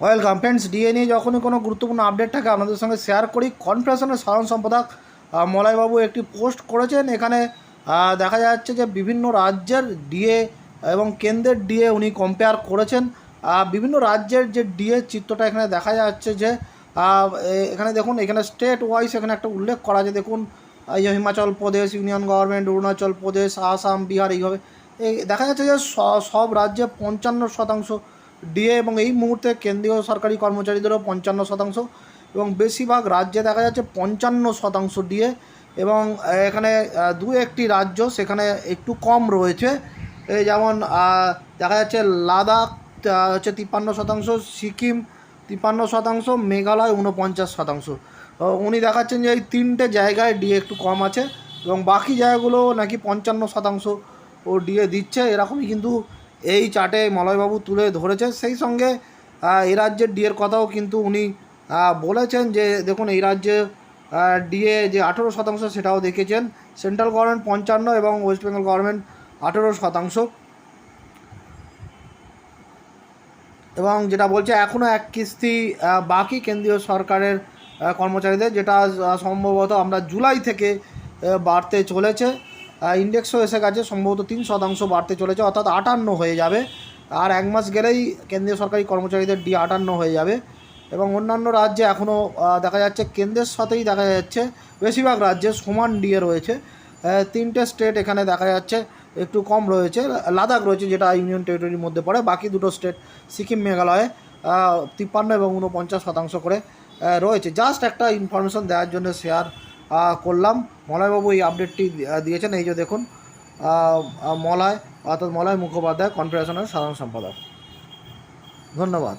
Welcome friends DA নিয়ে যখনই কোনো গুরুত্বপূর্ণ আপডেট থাকে, আপনাদের সঙ্গে শেয়ার করি। কনফারেশনের সাধারণ সম্পাদক মলয়বাবু একটি পোস্ট করেছেন। এখানে দেখা যাচ্ছে যে বিভিন্ন রাজ্যের ডিএ এবং কেন্দ্রের ডিএ উনি কম্পেয়ার করেছেন। বিভিন্ন রাজ্যের যে ডিএ চিত্রটা এখানে দেখা যাচ্ছে যে এখানে দেখুন, এখানে স্টেট ওয়াইজ এখানে একটা উল্লেখ করা আছে। দেখুন এই হিমাচল প্রদেশ, ইউনিয়ন গভর্নমেন্ট, অরুণাচল প্রদেশ, আসাম, বিহার, এইভাবে। এই দেখা যাচ্ছে যে সব রাজ্যে পঞ্চান্ন শতাংশ ডিএ এবং এই মুহূর্তে কেন্দ্রীয় সরকারি কর্মচারীদেরও পঞ্চান্ন শতাংশ এবং বেশিরভাগ রাজ্যে দেখা যাচ্ছে পঞ্চান্ন শতাংশ ডিএ এবং এখানে দু একটি রাজ্য সেখানে একটু কম রয়েছে। যেমন দেখা যাচ্ছে লাদাখ হচ্ছে তিপ্পান্ন শতাংশ, সিকিম তিপ্পান্ন শতাংশ, মেঘালয় উনপঞ্চাশ শতাংশ। উনি দেখাচ্ছেন যে এই তিনটে জায়গায় ডিএ একটু কম আছে এবং বাকি জায়গাগুলো নাকি পঞ্চান্ন শতাংশ ও ডিএ দিচ্ছে। এরকমই কিন্তু এই চার্টে মলয়বাবু তুলে ধরেছে সেই সঙ্গে এই রাজ্যের ডিএর কথাও কিন্তু উনি বলেছেন যে, দেখুন, এই রাজ্যে ডিএ যে আঠেরো শতাংশ সেটাও দেখেছেন। সেন্ট্রাল গভর্নমেন্ট পঞ্চান্ন এবং ওয়েস্ট বেঙ্গল গভর্নমেন্ট আঠেরো শতাংশ। এবং যেটা বলছে এখনও এক কিস্তি বাকি কেন্দ্রীয় সরকারের কর্মচারীদের, যেটা সম্ভবত আমরা জুলাই থেকে বাড়তে চলেছে। ইন্ডেক্সও এসে গেছে, সম্ভবত তিন শতাংশ বাড়তে চলেছে, অর্থাৎ আটান্ন হয়ে যাবে। আর এক মাস গেলেই কেন্দ্রীয় সরকারি কর্মচারীদের ডি আটান্ন হয়ে যাবে। এবং অন্যান্য রাজ্যে এখনও দেখা যাচ্ছে কেন্দ্রের সাথেই দেখা যাচ্ছে, বেশিরভাগ রাজ্যে সমান ডিএ রয়েছে। তিনটে স্টেট এখানে দেখা যাচ্ছে একটু কম রয়েছে। লাদাখ রয়েছে, যেটা ইউনিয়ন টেরিটরির মধ্যে পড়ে। বাকি দুটো স্টেট সিকিম, মেঘালয়ে তিপ্পান্ন এবং উনপঞ্চাশ শতাংশ করে রয়েছে। জাস্ট একটা ইনফরমেশন দেওয়ার জন্য শেয়ার করলাম। মলয়বাবু এই আপডেটটি দিয়েছেন। এই যে দেখুন মলয়, অর্থাৎ মলয় মুখোপাধ্যায় কনফেডারেশনের সাধারণ সম্পাদক। ধন্যবাদ।